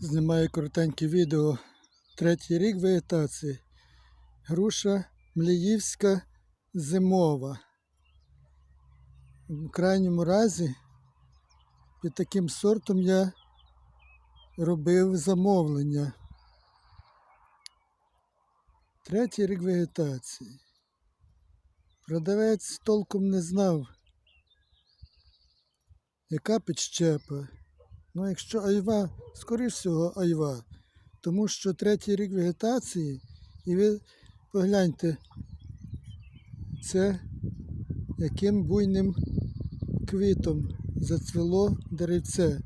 Знімаю коротеньке відео. Третій рік вегетації. Груша Мліївська зимова. В крайньому разі під таким сортом я робив замовлення. Третій рік вегетації. Продавець толком не знав, яка підщепа. Ну, якщо айва, скоріш всього айва. Тому що третій рік вегетації, і ви погляньте, це яким буйним квітом зацвіло деревце.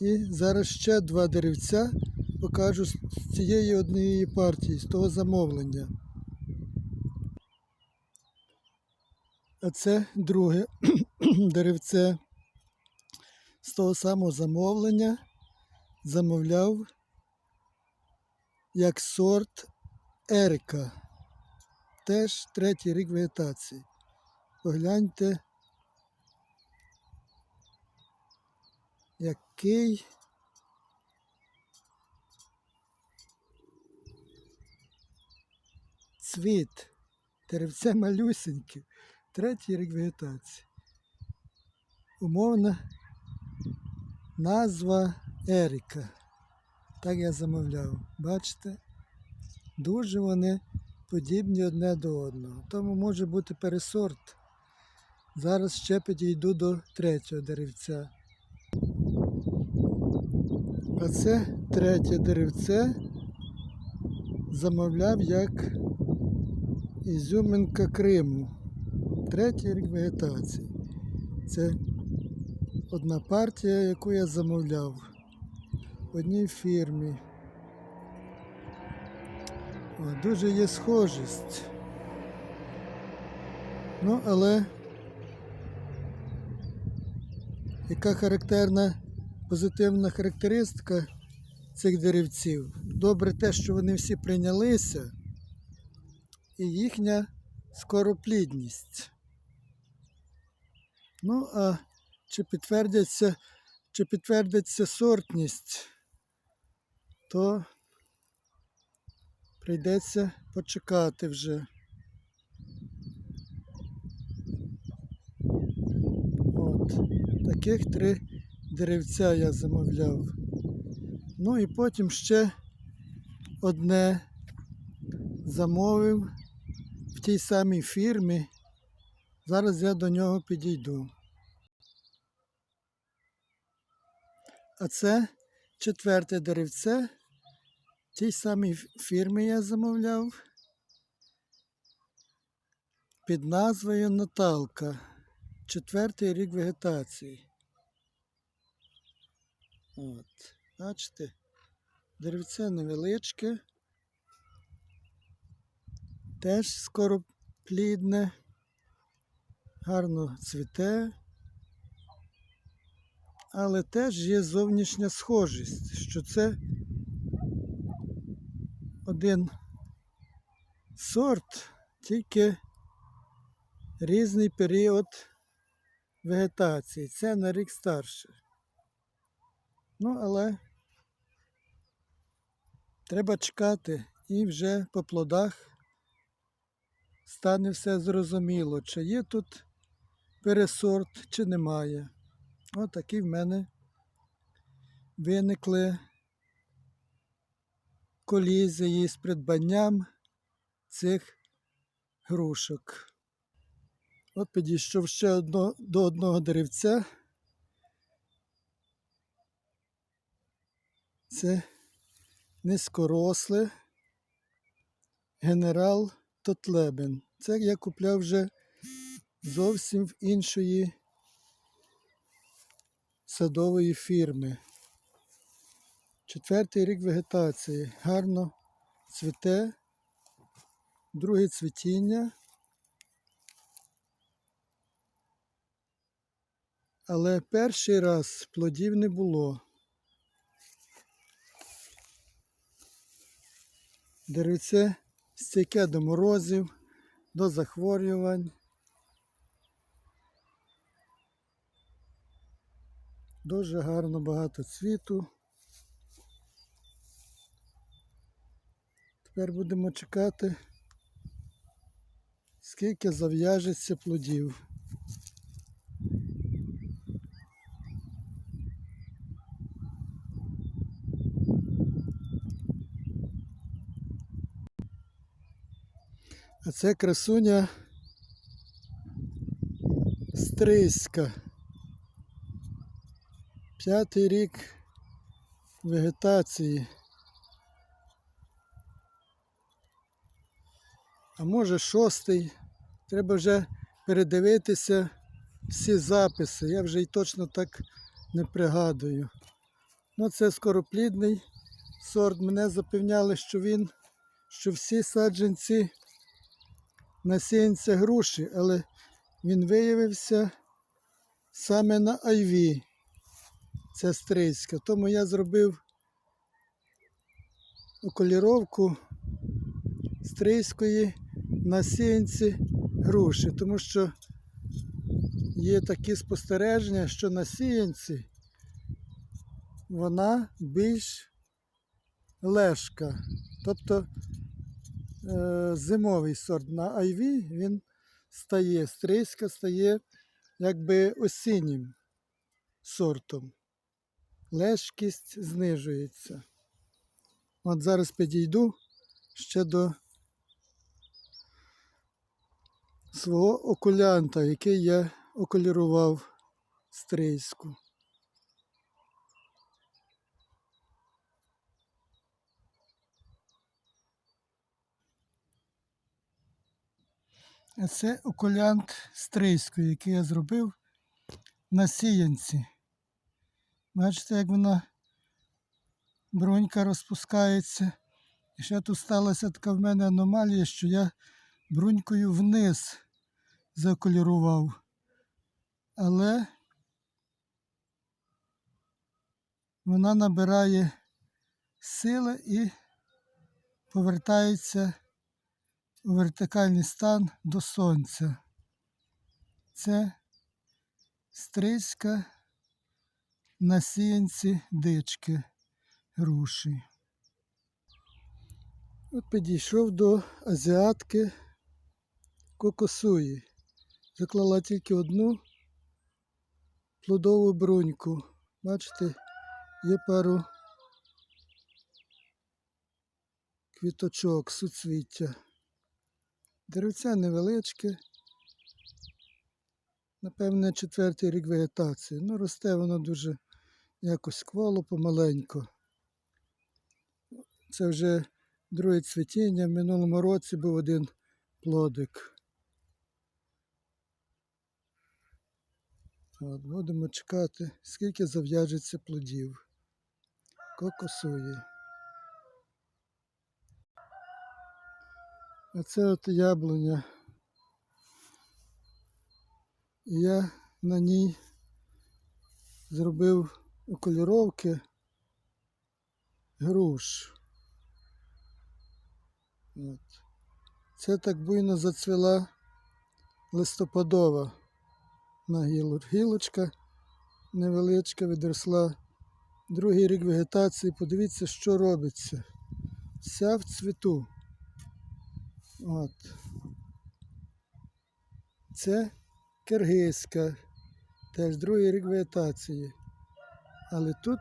І зараз ще два деревця покажу з цієї однієї партії, з того замовлення. А це друге деревце з того самого замовлення замовляв як сорт Ерика. Теж третій рік вегетації. Погляньте, який цвіт. Деревце малюсеньке. Третій рік вегетації. Умовна назва Еріка. Так я замовляв. Бачите? Дуже вони подібні одне до одного. Тому може бути пересорт. Зараз ще підійду до третього деревця. А це третє деревце замовляв як ізюминка Криму. Третій рік вегетації. Це одна партія, яку я замовляв в одній фірмі. О, дуже є схожість. Ну, але яка характерна позитивна характеристика цих деревців? Добре те, що вони всі прийнялися, і їхня скороплідність. Ну, а чи підтвердиться, чи підтвердиться сортність, то прийдеться почекати вже. От, таких три деревця я замовляв. Ну і потім ще одне замовив в тій самій фірмі. Зараз я до нього підійду. А це четверте деревце. Тій самій фірмі я замовляв під назвою Наталка. Четвертий рік вегетації. От, бачите, деревце невеличке. Теж скороплідне, гарно цвіте але теж є зовнішня схожість, що це один сорт, тільки різний період вегетації. Це на рік старше. Ну, але треба чекати і вже по плодах стане все зрозуміло, чи є тут пересорт, чи немає. Отакі в мене виникли колізії з придбанням цих грушок. От підійшов ще одно, до одного деревця. Це низькоросле генерал Тотлебен. Це я купляв вже зовсім в іншої садової фірми. Четвертий рік вегетації. Гарно цвіте, друге цвітіння. Але перший раз плодів не було. Деревце стійке до морозів, до захворювань. Дуже гарно багато цвіту. Тепер будемо чекати, скільки зав'яжеться плодів. А це красуня стрийська. П'ятий рік вегетації. А може шостий. Треба вже передивитися всі записи. Я вже й точно так не пригадую. Ну, це скороплідний сорт. Мене запевняли, що він, що всі саджанці насіянця груші, але він виявився саме на айві. Це стрийська. Тому я зробив околіровку стрийської на сіянці груші, тому що є такі спостереження, що на сіянці вона більш лежка. Тобто е, зимовий сорт на айві він стає, стрийська стає якби осіннім сортом. Лежкість знижується. От зараз підійду ще до свого окулянта, який я окулірував стрийську. Це окулянт стрийської, який я зробив на сіянці. Бачите, як вона бронька розпускається. І ще тут сталася така в мене аномалія, що я брунькою вниз заколірував. Але вона набирає сили і повертається у вертикальний стан до сонця. Це стрийська на сіянці дички груші. От підійшов до азіатки кокосуї. Заклала тільки одну плодову бруньку. Бачите, є пару квіточок, суцвіття. Деревця невеличке. Напевне, четвертий рік вегетації. Ну, росте воно дуже якось кволо, помаленько. Це вже друге цвітіння. В минулому році був один плодик. От, будемо чекати, скільки зав'яжеться плодів. Кокосує. А це от яблуня. І я на ній зробив околіровки груш. От. Це так буйно зацвіла листопадова на гіло- гілочка невеличка відросла. Другий рік вегетації. Подивіться, що робиться. Вся в цвіту. От. Це киргизька. Теж другий рік вегетації. Але тут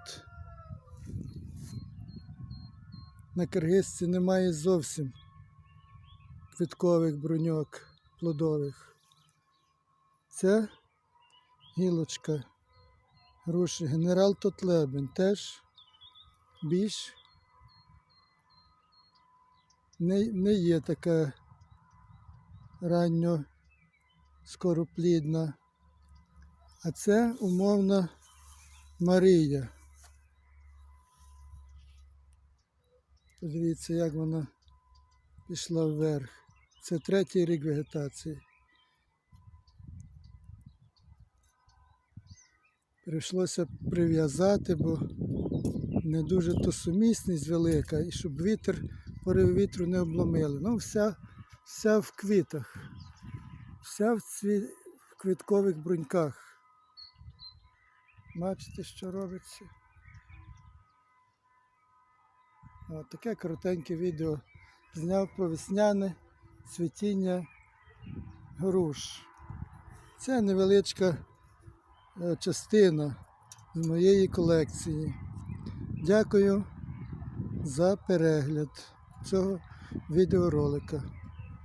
на киргизці немає зовсім квіткових бруньок плодових. Це гілочка груші генерал Тотлебен теж більш не, не є така ранньо скороплідна. А це умовна Марія. Подивіться, як вона пішла вверх. Це третій рік вегетації. Прийшлося прив'язати, бо не дуже то сумісність велика, і щоб вітер, порив вітру не обломили. Ну, вся, вся в квітах, вся в, цві... в квіткових бруньках. Бачите, що робиться? От таке коротеньке відео зняв про весняне цвітіння груш. Це невеличка е, частина з моєї колекції. Дякую за перегляд цього відеоролика.